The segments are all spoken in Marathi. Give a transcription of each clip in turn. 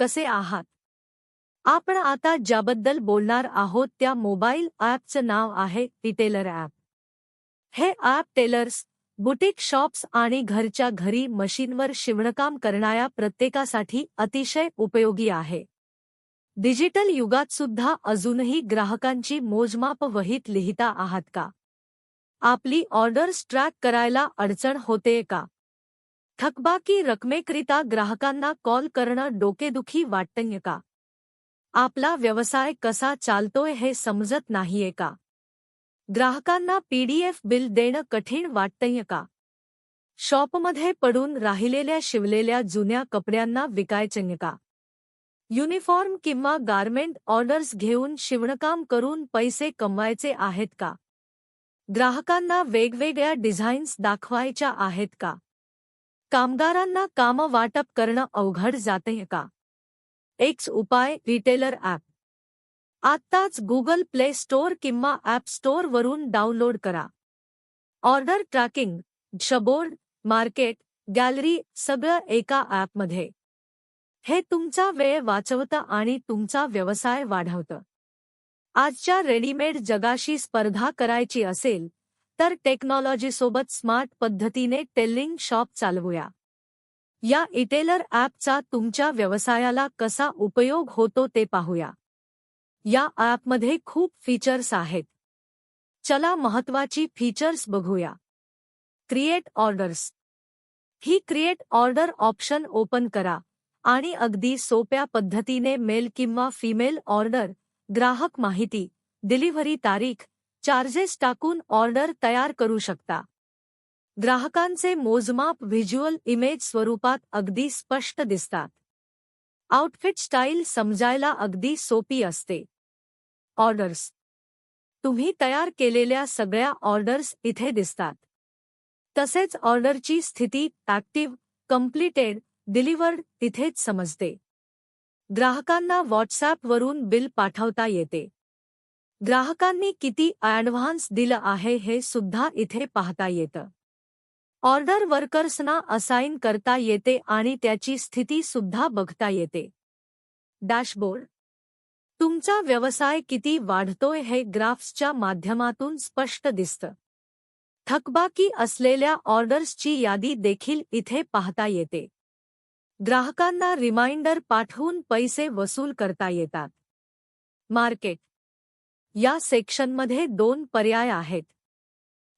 कसे आहात? आपण आता ज्याबद्दल बोलणार आहोत त्या मोबाईल ॲपचं नाव आहे रिटेलर ॲप हे ॲप टेलर्स बुटीक शॉप्स आणि घरच्या घरी मशीनवर शिवणकाम करणाऱ्या प्रत्येकासाठी अतिशय उपयोगी आहे. डिजिटल युगात सुद्धा अजूनही ग्राहकांची मोजमाप वहीत लिहिता आहात का? आपली ऑर्डर्स ट्रॅक करायला अडचण होते का? थकबाकी रकमेकरिता ग्राहकांना कॉल करणं डोकेदुखी वाटतंय का? आपला व्यवसाय कसा चालतोय हे समजत नाहीये का? ग्राहकांना पीडीएफ बिल देणं कठीण वाटतंय का? शॉपमध्ये पडून राहिलेल्या शिवलेल्या जुन्या कपड्यांना विकायचंय का? युनिफॉर्म किंवा गारमेंट ऑर्डर्स घेऊन शिवणकाम करून पैसे कमवायचे आहेत का? ग्राहकांना वेगवेगळ्या डिझाईन्स दाखवायच्या आहेत का? कामगारांना कामं वाटप करणं अवघड जातंय का? एक्स उपाय रिटेलर ॲप आत्ताच गुगल प्ले स्टोअर किंवा ॲप स्टोअरवरून डाउनलोड करा. ऑर्डर ट्रॅकिंग शबोर्ड मार्केट गॅलरी सगळं एका ॲपमध्ये हे तुमचा वेळ वाचवतं आणि तुमचा व्यवसाय वाढवतं. आजच्या रेडीमेड जगाशी स्पर्धा करायची असेल तर टेक्नॉलॉजीसोबत स्मार्ट पद्धतीने टेलिंग शॉप चालवूया. या इटेलर ॲपचा तुमच्या व्यवसायाला कसा उपयोग होतो ते पाहूया. या ॲपमध्ये खूप फीचर्स आहेत. चला महत्वाची फीचर्स बघूया. Create orders. ही क्रिएट ऑर्डर ऑप्शन ओपन करा आणि अगदी सोप्या पद्धतीने मेल किंवा फिमेल ऑर्डर ग्राहक माहिती डिलिव्हरी तारीख चार्जेस टाकून ऑर्डर तयार करू शकता. ग्राहकांचे मोजमाप व्हिज्युअल इमेज स्वरूपात अगदी स्पष्ट दिसतात. आउटफिट स्टाईल समजायला अगदी सोपी असते. ऑर्डर्स. तुम्ही तयार केलेल्या सगळ्या ऑर्डर्स इथे दिसतात. तसेच ऑर्डरची स्थिती ॲक्टिव्ह कम्प्लिटेड डिलिव्हर्ड तिथेच समजते. ग्राहकांना व्हॉट्सॲपवरून बिल पाठवता येते. ग्राहकांनी किती ॲडव्हान्स दिलं आहे हे सुद्धा इथे पाहता येतं. ऑर्डर वर्कर्सना असाइन करता येते आणि त्याची स्थिती सुद्धा बघता येते. डॅशबोर्ड. तुमचा व्यवसाय किती वाढतोय हे ग्राफ्सच्या माध्यमातून स्पष्ट दिसतं. थकबाकी असलेल्या ऑर्डर्सची यादी देखील इथे पाहता येते. ग्राहकांना रिमाइंडर पाठवून पैसे वसूल करता येतात. मार्केट. या सेक्शनमध्ये दोन पर्याय आहेत.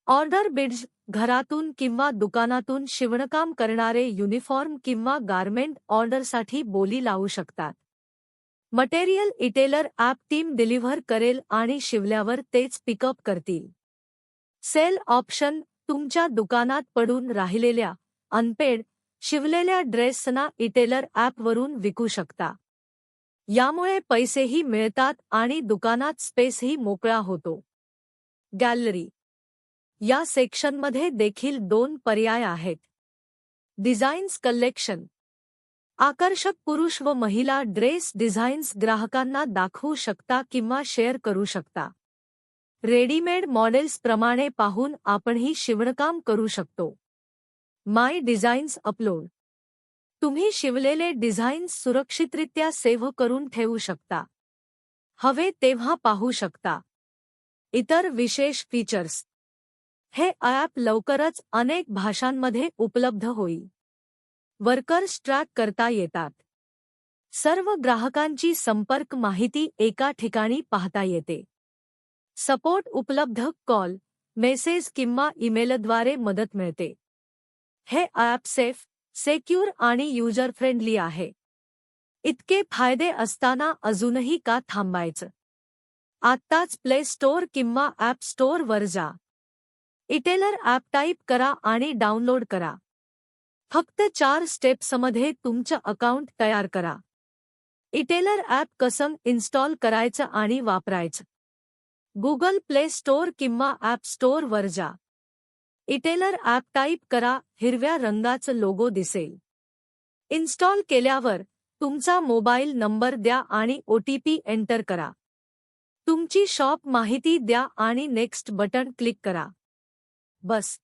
ऑर्डर बिड्स घरातून किंवा दुकानातून शिवणकाम करणारे युनिफॉर्म किंवा गारमेंट ऑर्डरसाठी बोली लावू शकतात. Material eTailor app team deliver करेल आणि शिवल्यावर तेच पिकअप करतील. सेल ऑप्शन तुमच्या दुकानात पडून राहिलेल्या अनपेड शिवलेल्या ड्रेसना इटेलर ॲपवरून विकू शकता. यामुळे पैसेही मिळतात आणि दुकानात स्पेसही मोकळा होतो. गॅलरी. या सेक्शनमध्ये देखील दोन पर्याय आहेत. Designs collection. आकर्षक पुरुष व महिला ड्रेस डिझाईन्स ग्राहकांना दाखवू शकता किंवा शेअर करू शकता. रेडीमेड मॉडेल्सप्रमाणे पाहून आपणही शिवणकाम करू शकतो. My designs upload. तुम्ही शिवलेले डिझाईन्स सुरक्षितरित्या सेव्ह करून ठेवू शकता. हवे तेव्हा पाहू शकता. इतर विशेष फीचर्स हे ॲप लवकरच अनेक भाषांमध्ये उपलब्ध होईल. वर्कर्स ट्रॅक करता येतात. सर्व ग्राहकांची संपर्क माहिती एका ठिकाणी पाहता येते. सपोर्ट उपलब्ध कॉल मेसेज किंवा ईमेलद्वारे मदत मिळते. हे ॲप सेफ सेक्यूर आणि युजर फ्रेंडली आहे. इतके फायदे असताना अजूनही का थांबायचं? आत्ताच प्ले स्टोअर किंवा ॲप स्टोअरवर जा. इटेलर ॲप टाईप करा आणि डाउनलोड करा. फक्त चार स्टेप्समध्ये तुमचं अकाउंट तयार करा. इटेलर ॲप कसं इन्स्टॉल करायचं आणि वापरायचं. गुगल प्ले स्टोअर किंवा ॲप स्टोअरवर जा. इटेलर ॲप टाईप करा हिरव्या रंगाचं लोगो दिसेल. इन्स्टॉल केल्यावर तुमचा मोबाईल नंबर द्या आणि ओ टी पी एंटर करा. तुमची शॉप माहिती द्या आणि नेक्स्ट बटन क्लिक करा. बस.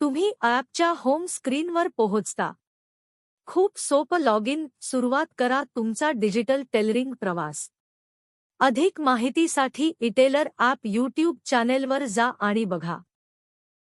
तुम्ही ॲपच्या होम स्क्रीनवर पोहोचता. खूप सोपं लॉग इन सुरुवात करा तुमचा डिजिटल टेलरिंग प्रवास. अधिक माहितीसाठी इटेलर ॲप यूट्यूब चॅनेलवर जा आणि बघा.